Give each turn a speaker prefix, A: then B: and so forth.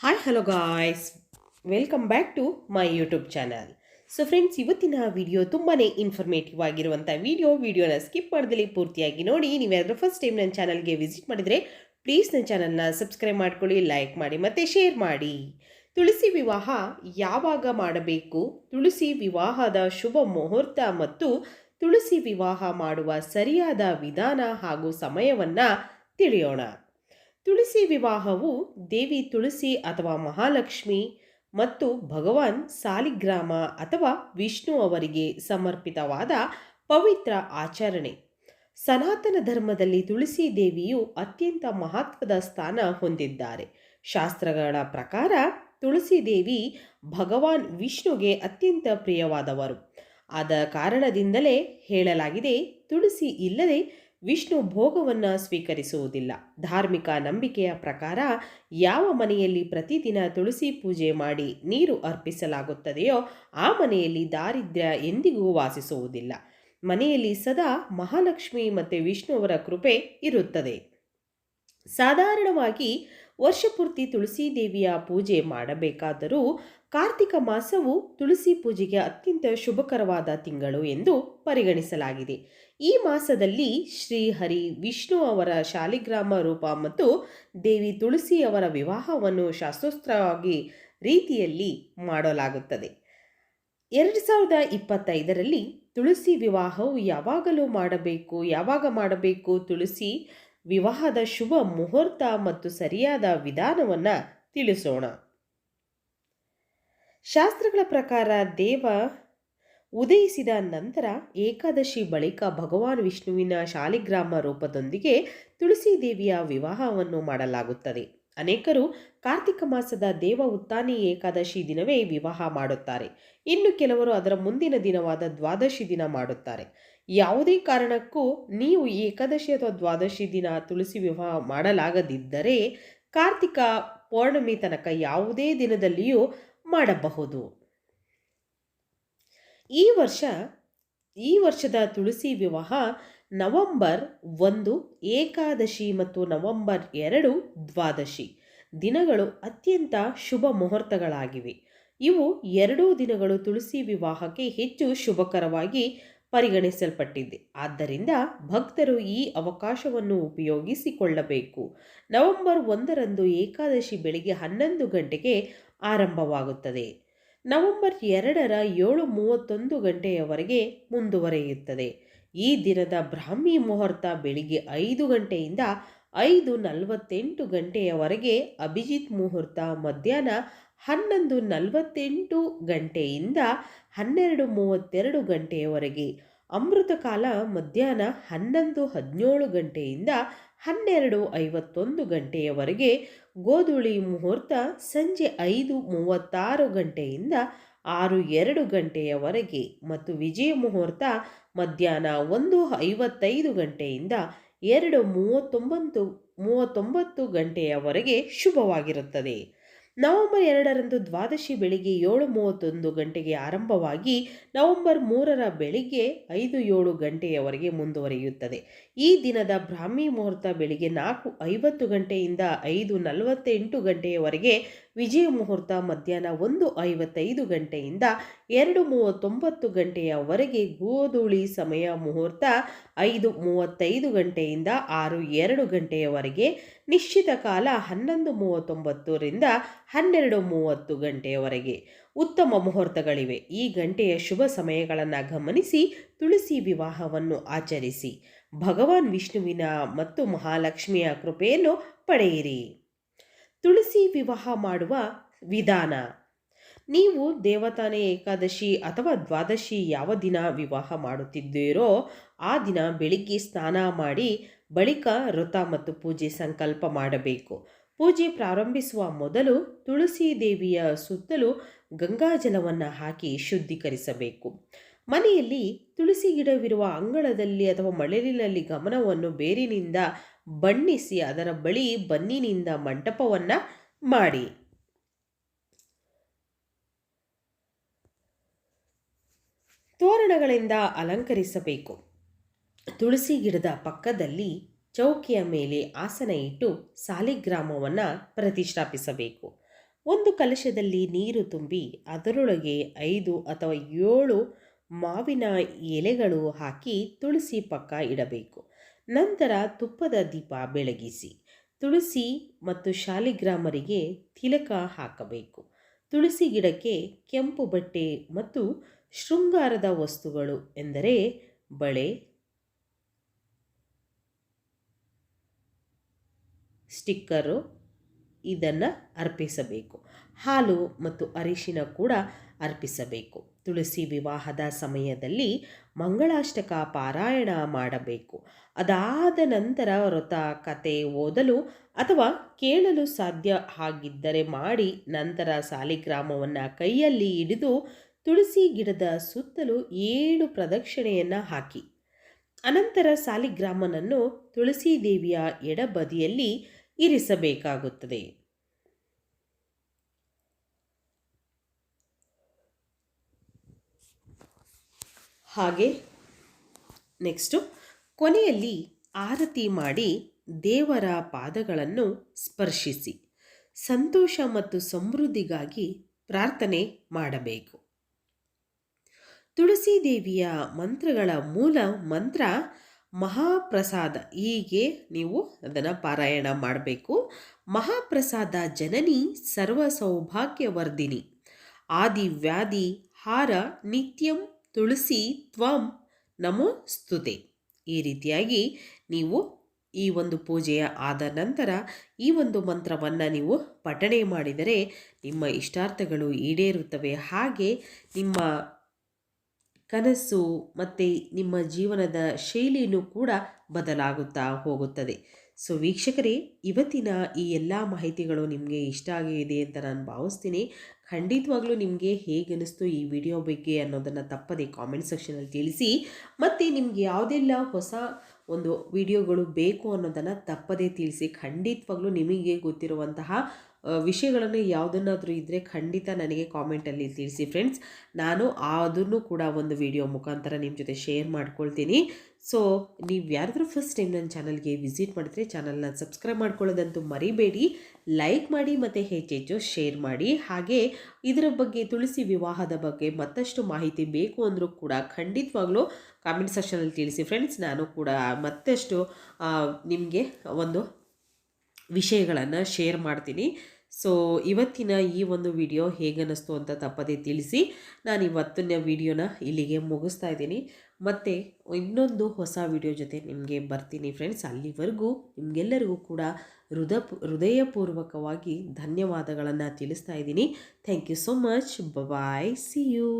A: Hi hello guys welcome back to my YouTube channel so friends ಇವತ್ತಿನ video ತುಂಬಾ informative ಆಗಿರುವಂಥ video ವಿಡಿಯೋನ skip ಮಾಡ್ದಲ್ಲಿ ಪೂರ್ತಿಯಾಗಿ ನೋಡಿ. ನೀವ್ಯಾದರೂ ಫಸ್ಟ್ ಟೈಮ್ ನನ್ನ ಚಾನಲ್ಗೆ ವಿಸಿಟ್ ಮಾಡಿದರೆ ಪ್ಲೀಸ್ ನನ್ನ ಚಾನಲ್ನ ಸಬ್ಸ್ಕ್ರೈಬ್ ಮಾಡ್ಕೊಳ್ಳಿ ಲೈಕ್ ಮಾಡಿ, ಮತ್ತು ಶೇರ್ ಮಾಡಿ. ತುಳಸಿ ವಿವಾಹ ಯಾವಾಗ ಮಾಡಬೇಕು? ತುಳಸಿ ವಿವಾಹದ ಶುಭ ಮುಹೂರ್ತ ಮತ್ತು ತುಳಸಿ ವಿವಾಹ ಮಾಡುವ ಸರಿಯಾದ ವಿಧಾನ ಹಾಗೂ ಸಮಯವನ್ನು ತಿಳಿಯೋಣ. ತುಳಸಿ ವಿವಾಹವು ದೇವಿ ತುಳಸಿ ಅಥವಾ ಮಹಾಲಕ್ಷ್ಮಿ ಮತ್ತು ಭಗವಾನ್ ಸಾಲಿಗ್ರಾಮ ಅಥವಾ ವಿಷ್ಣು ಅವರಿಗೆ ಸಮರ್ಪಿತವಾದ ಪವಿತ್ರ ಆಚರಣೆ. ಸನಾತನ ಧರ್ಮದಲ್ಲಿ ತುಳಸಿ ದೇವಿಯು ಅತ್ಯಂತ ಮಹತ್ವದ ಸ್ಥಾನ ಹೊಂದಿದ್ದಾರೆ. ಶಾಸ್ತ್ರಗಳ ಪ್ರಕಾರ ತುಳಸಿ ದೇವಿ ಭಗವಾನ್ ವಿಷ್ಣುಗೆ ಅತ್ಯಂತ ಪ್ರಿಯವಾದವರು. ಆದ ಕಾರಣದಿಂದಲೇ ಹೇಳಲಾಗಿದೆ, ತುಳಸಿ ಇಲ್ಲದೆ ವಿಷ್ಣು ಭೋಗವನ್ನು ಸ್ವೀಕರಿಸುವುದಿಲ್ಲ. ಧಾರ್ಮಿಕ ನಂಬಿಕೆಯ ಪ್ರಕಾರ ಯಾವ ಮನೆಯಲ್ಲಿ ಪ್ರತಿದಿನ ತುಳಸಿ ಪೂಜೆ ಮಾಡಿ ನೀರು ಅರ್ಪಿಸಲಾಗುತ್ತದೆಯೋ ಆ ಮನೆಯಲ್ಲಿ ದಾರಿದ್ರ್ಯ ಎಂದಿಗೂ ವಾಸಿಸುವುದಿಲ್ಲ. ಮನೆಯಲ್ಲಿ ಸದಾ ಮಹಾಲಕ್ಷ್ಮಿ ಮತ್ತು ವಿಷ್ಣುವರ ಕೃಪೆ ಇರುತ್ತದೆ. ಸಾಧಾರಣವಾಗಿ ವರ್ಷಪೂರ್ತಿ ತುಳಸಿ ದೇವಿಯ ಪೂಜೆ ಮಾಡಬೇಕಾದರೂ ಕಾರ್ತಿಕ ಮಾಸವು ತುಳಸಿ ಪೂಜೆಗೆ ಅತ್ಯಂತ ಶುಭಕರವಾದ ತಿಂಗಳು ಎಂದು ಪರಿಗಣಿಸಲಾಗಿದೆ. ಈ ಮಾಸದಲ್ಲಿ ಶ್ರೀಹರಿ ವಿಷ್ಣು ಅವರ ಶಾಲಿಗ್ರಾಮ ರೂಪ ಮತ್ತು ದೇವಿ ತುಳಸಿ ಅವರ ವಿವಾಹವನ್ನು ಶಾಸ್ತ್ರೋಕ್ತವಾಗಿ ರೀತಿಯಲ್ಲಿ ಮಾಡಲಾಗುತ್ತದೆ. ಎರಡು ಸಾವಿರದ ಇಪ್ಪತ್ತೈದರಲ್ಲಿ ತುಳಸಿ ವಿವಾಹವು ಯಾವಾಗಲೂ ಮಾಡಬೇಕು, ಯಾವಾಗ ಮಾಡಬೇಕು ತುಳಸಿ ವಿವಾಹದ ಶುಭ ಮುಹೂರ್ತ ಮತ್ತು ಸರಿಯಾದ ವಿಧಾನವನ್ನು ತಿಳಿಸೋಣ. ಶಾಸ್ತ್ರಗಳ ಪ್ರಕಾರ ದೇವ ಉದಯಿಸಿದ ನಂತರ ಏಕಾದಶಿ ಬಳಿಕ ಭಗವಾನ್ ವಿಷ್ಣುವಿನ ಶಾಲಿಗ್ರಾಮ ರೂಪದೊಂದಿಗೆ ತುಳಸಿ ದೇವಿಯ ವಿವಾಹವನ್ನು ಮಾಡಲಾಗುತ್ತದೆ. ಅನೇಕರು ಕಾರ್ತಿಕ ಮಾಸದ ದೇವ ಉತ್ತಾನಿ ಏಕಾದಶಿ ದಿನವೇ ವಿವಾಹ ಮಾಡುತ್ತಾರೆ. ಇನ್ನು ಕೆಲವರು ಅದರ ಮುಂದಿನ ದಿನವಾದ ದ್ವಾದಶಿ ದಿನ ಮಾಡುತ್ತಾರೆ. ಯಾವುದೇ ಕಾರಣಕ್ಕೂ ನೀವು ಏಕಾದಶಿ ಅಥವಾ ದ್ವಾದಶಿ ದಿನ ತುಳಸಿ ವಿವಾಹ ಮಾಡಲಾಗದಿದ್ದರೆ ಕಾರ್ತಿಕ ಪೌರ್ಣಮಿ ತನಕ ಯಾವುದೇ ದಿನದಲ್ಲಿಯೂ ಮಾಡಬಹುದು. ಈ ವರ್ಷ, ಈ ವರ್ಷದ ತುಳಸಿ ವಿವಾಹ ನವೆಂಬರ್ ಒಂದು, ಏಕಾದಶಿ ಮತ್ತು ನವೆಂಬರ್ ಎರಡು ದ್ವಾದಶಿ ದಿನಗಳು ಅತ್ಯಂತ ಶುಭ ಮುಹೂರ್ತಗಳಾಗಿವೆ. ಇವು ಎರಡೂ ದಿನಗಳು ತುಳಸಿ ವಿವಾಹಕ್ಕೆ ಹೆಚ್ಚು ಶುಭಕರವಾಗಿ ಪರಿಗಣಿಸಲ್ಪಟ್ಟಿದೆ. ಆದ್ದರಿಂದ ಭಕ್ತರು ಈ ಅವಕಾಶವನ್ನು ಉಪಯೋಗಿಸಿಕೊಳ್ಳಬೇಕು. ನವೆಂಬರ್ ಒಂದರಂದು ಏಕಾದಶಿ ಬೆಳಿಗ್ಗೆ ಹನ್ನೊಂದು ಗಂಟೆಗೆ ಆರಂಭವಾಗುತ್ತದೆ. ನವೆಂಬರ್ ಎರಡರ ಏಳು ಮೂವತ್ತೊಂದು ಗಂಟೆಯವರೆಗೆ ಮುಂದುವರೆಯುತ್ತದೆ. ಈ ದಿನದ ಬ್ರಾಹ್ಮಿ ಮುಹೂರ್ತ ಬೆಳಿಗ್ಗೆ ಐದು ಗಂಟೆಯಿಂದ ಐದು ನಲವತ್ತೆಂಟು ಗಂಟೆಯವರೆಗೆ ಅಭಿಜಿತ್ ಮುಹೂರ್ತ ಮಧ್ಯಾಹ್ನ ಹನ್ನೊಂದು ನಲವತ್ತೆಂಟು ಗಂಟೆಯಿಂದ ಹನ್ನೆರಡು ಮೂವತ್ತೆರಡು ಗಂಟೆಯವರೆಗೆ. ಅಮೃತಕಾಲ ಮಧ್ಯಾಹ್ನ ಹನ್ನೊಂದು ಹದಿನೇಳು ಗಂಟೆಯಿಂದ ಹನ್ನೆರಡು ಐವತ್ತೊಂದು ಗಂಟೆಯವರೆಗೆ. ಗೋಧುಳಿ ಮುಹೂರ್ತ ಸಂಜೆ ಐದು ಮೂವತ್ತಾರು ಗಂಟೆಯಿಂದ ಆರು ಎರಡು ಗಂಟೆಯವರೆಗೆ. ಮತ್ತು ವಿಜಯ ಮುಹೂರ್ತ ಮಧ್ಯಾಹ್ನ ಒಂದು ಐವತ್ತೈದು ಗಂಟೆಯಿಂದ ಎರಡು ಮೂವತ್ತೊಂಬತ್ತು ಮೂವತ್ತೊಂಬತ್ತು ಗಂಟೆಯವರೆಗೆ ಶುಭವಾಗಿರುತ್ತದೆ. ನವೆಂಬರ್ ಎರಡರಂದು ದ್ವಾದಶಿ ಬೆಳಿಗ್ಗೆ ಏಳು ಮೂವತ್ತೊಂದು ಗಂಟೆಗೆ ಆರಂಭವಾಗಿ ನವೆಂಬರ್ ಮೂರರ ಬೆಳಿಗ್ಗೆ ಐದು ಏಳು ಗಂಟೆಯವರೆಗೆ ಮುಂದುವರಿಯುತ್ತದೆ. ಈ ದಿನದ ಬ್ರಾಹ್ಮಿ ಮುಹೂರ್ತ ಬೆಳಿಗ್ಗೆ ನಾಲ್ಕು ಐವತ್ತು ಗಂಟೆಯಿಂದ ಐದು ನಲವತ್ತೆಂಟು ಗಂಟೆಯವರೆಗೆ ವಿಜಯ ಮುಹೂರ್ತ ಮಧ್ಯಾಹ್ನ ಒಂದು ಐವತ್ತೈದು ಗಂಟೆಯಿಂದ ಎರಡು ಮೂವತ್ತೊಂಬತ್ತು ಗಂಟೆಯವರೆಗೆ ಗೋಧೂಳಿ ಸಮಯ ಮುಹೂರ್ತ ಐದು ಮೂವತ್ತೈದು ಗಂಟೆಯಿಂದ ಆರು ಎರಡು ಗಂಟೆಯವರೆಗೆ, ನಿಶ್ಚಿತ ಕಾಲ ಹನ್ನೊಂದು ಮೂವತ್ತೊಂಬತ್ತರಿಂದ ಹನ್ನೆರಡು ಮೂವತ್ತು ಗಂಟೆಯವರೆಗೆ. ಉತ್ತಮ ಮುಹೂರ್ತಗಳಿವೆ. ಈ ಗಂಟೆಯ ಶುಭ ಸಮಯಗಳನ್ನು ಗಮನಿಸಿ ತುಳಸಿ ವಿವಾಹವನ್ನು ಆಚರಿಸಿ. ಭಗವಾನ್ ವಿಷ್ಣುವಿನ ಮತ್ತು ಮಹಾಲಕ್ಷ್ಮಿಯ ಕೃಪೆಯನ್ನು ಪಡೆಯಿರಿ. ತುಳಸಿ ವಿವಾಹ ಮಾಡುವ ವಿಧಾನ. ನೀವು ದೇವತಾನೆ ಏಕಾದಶಿ ಅಥವಾ ದ್ವಾದಶಿ ಯಾವ ದಿನ ವಿವಾಹ ಮಾಡುತ್ತಿದ್ದೀರೋ ಆ ದಿನ ಬೆಳಿಗ್ಗೆ ಸ್ನಾನ ಮಾಡಿ ಬಳಿಕ ವ್ರತ ಮತ್ತು ಪೂಜೆ ಸಂಕಲ್ಪ ಮಾಡಬೇಕು. ಪೂಜೆ ಪ್ರಾರಂಭಿಸುವ ಮೊದಲು ತುಳಸಿ ದೇವಿಯ ಸುತ್ತಲೂ ಗಂಗಾಜಲವನ್ನು ಹಾಕಿ ಶುದ್ಧೀಕರಿಸಬೇಕು. ಮನೆಯಲ್ಲಿ ತುಳಸಿ ಗಿಡವಿರುವ ಅಂಗಳದಲ್ಲಿ ಅಥವಾ ಮಳಲಿನಲ್ಲಿ ಗಮನವನ್ನು ಬೇರಿನಿಂದ ಬಣ್ಣಿಸಿ ಅದರ ಬಳಿ ಬನ್ನಿನಿಂದ ಮಂಟಪವನ್ನು ಮಾಡಿ. ತೋರಣಗಳಿಂದ ಅಲಂಕರಿಸಬೇಕು. ತುಳಸಿ ಗಿಡದ ಪಕ್ಕದಲ್ಲಿ ಚೌಕಿಯ ಮೇಲೆ ಆಸನ ಇಟ್ಟು ಸಾಲಿಗ್ರಾಮವನ್ನು ಪ್ರತಿಷ್ಠಾಪಿಸಬೇಕು. ಒಂದು ಕಲಶದಲ್ಲಿ ನೀರು ತುಂಬಿ ಅದರೊಳಗೆ ಐದು ಅಥವಾ ಏಳು ಮಾವಿನ ಎಲೆಗಳು ಹಾಕಿ ತುಳಸಿ ಪಕ್ಕ ಇಡಬೇಕು. ನಂತರ ತುಪ್ಪದ ದೀಪ ಬೆಳಗಿಸಿ, ತುಳಸಿ ಮತ್ತು ಶಾಲಿಗ್ರಾಮರಿಗೆ ತಿಲಕ ಹಾಕಬೇಕು. ತುಳಸಿ ಗಿಡಕ್ಕೆ ಕೆಂಪು ಬಟ್ಟೆ ಮತ್ತು ಶೃಂಗಾರದ ವಸ್ತುಗಳು ಎಂದರೆ ಬಳೆ, ಸ್ಟಿಕ್ಕರು ಇದನ್ನು ಅರ್ಪಿಸಬೇಕು. ಹಾಲು ಮತ್ತು ಅರಿಶಿನ ಕೂಡ ಅರ್ಪಿಸಬೇಕು. ತುಳಸಿ ವಿವಾಹದ ಸಮಯದಲ್ಲಿ ಮಂಗಳಾಷ್ಟಕ ಪಾರಾಯಣ ಮಾಡಬೇಕು. ಅದಾದ ನಂತರ ವ್ರತ, ಕತೆ ಓದಲು ಅಥವಾ ಕೇಳಲು ಸಾಧ್ಯ ಆಗಿದ್ದರೆ ಮಾಡಿ ನಂತರ ಸಾಲಿಗ್ರಾಮವನ್ನು ಕೈಯಲ್ಲಿ ಹಿಡಿದು ತುಳಸಿ ಗಿಡದ ಸುತ್ತಲೂ ಏಳು ಪ್ರದಕ್ಷಿಣೆಯನ್ನು ಹಾಕಿ. ಅನಂತರ ಸಾಲಿಗ್ರಾಮನನ್ನು ತುಳಸಿ ದೇವಿಯ ಎಡಬದಿಯಲ್ಲಿ ಇರಿಸಬೇಕಾಗುತ್ತದೆ. ಹಾಗೆ ನೆಕ್ಸ್ಟು ಕೊನೆಯಲ್ಲಿ ಆರತಿ ಮಾಡಿ ದೇವರ ಪಾದಗಳನ್ನು ಸ್ಪರ್ಶಿಸಿ. ಸಂತೋಷ ಮತ್ತು ಸಮೃದ್ಧಿಗಾಗಿ ಪ್ರಾರ್ಥನೆ ಮಾಡಬೇಕು. ತುಳಸಿ ದೇವಿಯ ಮಂತ್ರಗಳ ಮೂಲ ಮಂತ್ರ ಮಹಾಪ್ರಸಾದ. ಹೀಗೆ ನೀವು ಅದನ್ನು ಪಾರಾಯಣ ಮಾಡಬೇಕು. ಮಹಾಪ್ರಸಾದ ಜನನಿ ಸರ್ವ ಸೌಭಾಗ್ಯವರ್ಧಿನಿ ಆದಿ ವ್ಯಾಧಿ ಹಾರ ನಿತ್ಯಂ ತುಳಸಿ ತ್ವಂ ನಮೋ ಸ್ತುತೆ. ಈ ರೀತಿಯಾಗಿ ನೀವು ಈ ಒಂದು ಪೂಜೆಯ ಆದ ನಂತರ ಈ ಒಂದು ಮಂತ್ರವನ್ನು ನೀವು ಪಠಣೆ ಮಾಡಿದರೆ ನಿಮ್ಮ ಇಷ್ಟಾರ್ಥಗಳು ಈಡೇರುತ್ತವೆ. ಹಾಗೆ ನಿಮ್ಮ ಕನಸು ಮತ್ತು ನಿಮ್ಮ ಜೀವನದ ಶೈಲಿಯೂ ಕೂಡ ಬದಲಾಗುತ್ತಾ ಹೋಗುತ್ತದೆ. ಸೊ ವೀಕ್ಷಕರೇ, ಇವತ್ತಿನ ಈ ಎಲ್ಲ ಮಾಹಿತಿಗಳು ನಿಮಗೆ ಇಷ್ಟ ಆಗಿದೆ ಅಂತ ನಾನು ಭಾವಿಸ್ತೀನಿ. ಖಂಡಿತವಾಗ್ಲೂ ನಿಮಗೆ ಹೇಗೆ ಅನ್ನಿಸ್ತು ಈ ವಿಡಿಯೋ ಬಗ್ಗೆ ಅನ್ನೋದನ್ನು ತಪ್ಪದೆ ಕಾಮೆಂಟ್ ಸೆಕ್ಷನಲ್ಲಿ ತಿಳಿಸಿ. ಮತ್ತು ನಿಮಗೆ ಯಾವುದೆಲ್ಲ ಹೊಸ ಒಂದು ವಿಡಿಯೋಗಳು ಬೇಕು ಅನ್ನೋದನ್ನು ತಪ್ಪದೇ ತಿಳಿಸಿ. ಖಂಡಿತವಾಗ್ಲೂ ನಿಮಗೆ ಗೊತ್ತಿರುವಂತಹ ವಿಷಯಗಳನ್ನು ಯಾವುದನ್ನಾದರೂ ಇದ್ದರೆ ಖಂಡಿತ ನನಗೆ ಕಾಮೆಂಟಲ್ಲಿ ತಿಳಿಸಿ ಫ್ರೆಂಡ್ಸ್ ನಾನು ಅದನ್ನು ಕೂಡ ಒಂದು ವಿಡಿಯೋ ಮುಖಾಂತರ ನಿಮ್ಮ ಜೊತೆ ಶೇರ್ ಮಾಡ್ಕೊಳ್ತೀನಿ. ಸೊ ನೀವು ಯಾರಾದರೂ ಫಸ್ಟ್ ಟೈಮ್ ನನ್ನ ಚಾನಲ್ಗೆ ವಿಸಿಟ್ ಮಾಡಿದ್ರೆ ಚಾನಲ್ನ ಸಬ್ಸ್ಕ್ರೈಬ್ ಮಾಡ್ಕೊಳ್ಳೋದಂತೂ ಮರಿಬೇಡಿ. ಲೈಕ್ ಮಾಡಿ ಮತ್ತು ಹೆಚ್ಚೆಚ್ಚು ಶೇರ್ ಮಾಡಿ. ಹಾಗೆ ಇದರ ಬಗ್ಗೆ ತುಳಸಿ ವಿವಾಹದ ಬಗ್ಗೆ ಮತ್ತಷ್ಟು ಮಾಹಿತಿ ಬೇಕು ಅಂದರೂ ಕೂಡ ಖಂಡಿತವಾಗ್ಲೂ ಕಾಮೆಂಟ್ ಸೆಕ್ಷನಲ್ಲಿ ತಿಳಿಸಿ ಫ್ರೆಂಡ್ಸ್ ನಾನು ಕೂಡ ಮತ್ತಷ್ಟು ನಿಮಗೆ ಒಂದು ವಿಷಯಗಳನ್ನು ಶೇರ್ ಮಾಡ್ತೀನಿ. ಸೊ ಇವತ್ತಿನ ಈ ಒಂದು ವಿಡಿಯೋ ಹೇಗನ್ನಿಸ್ತು ಅಂತ ತಪ್ಪದೇ ತಿಳಿಸಿ. ನಾನು ಇವತ್ತಿನ ವಿಡಿಯೋನ ಇಲ್ಲಿಗೆ ಮುಗಿಸ್ತಾ ಇದ್ದೀನಿ. ಮತ್ತು ಇನ್ನೊಂದು ಹೊಸ ವಿಡಿಯೋ ಜೊತೆ ನಿಮಗೆ ಬರ್ತೀನಿ ಫ್ರೆಂಡ್ಸ್ ಅಲ್ಲಿವರೆಗೂ ನಿಮಗೆಲ್ಲರಿಗೂ ಕೂಡ ಹೃದಯ ಹೃದಯಪೂರ್ವಕವಾಗಿ ಧನ್ಯವಾದಗಳನ್ನು ತಿಳಿಸ್ತಾ ಇದ್ದೀನಿ. Thank you so much bye see you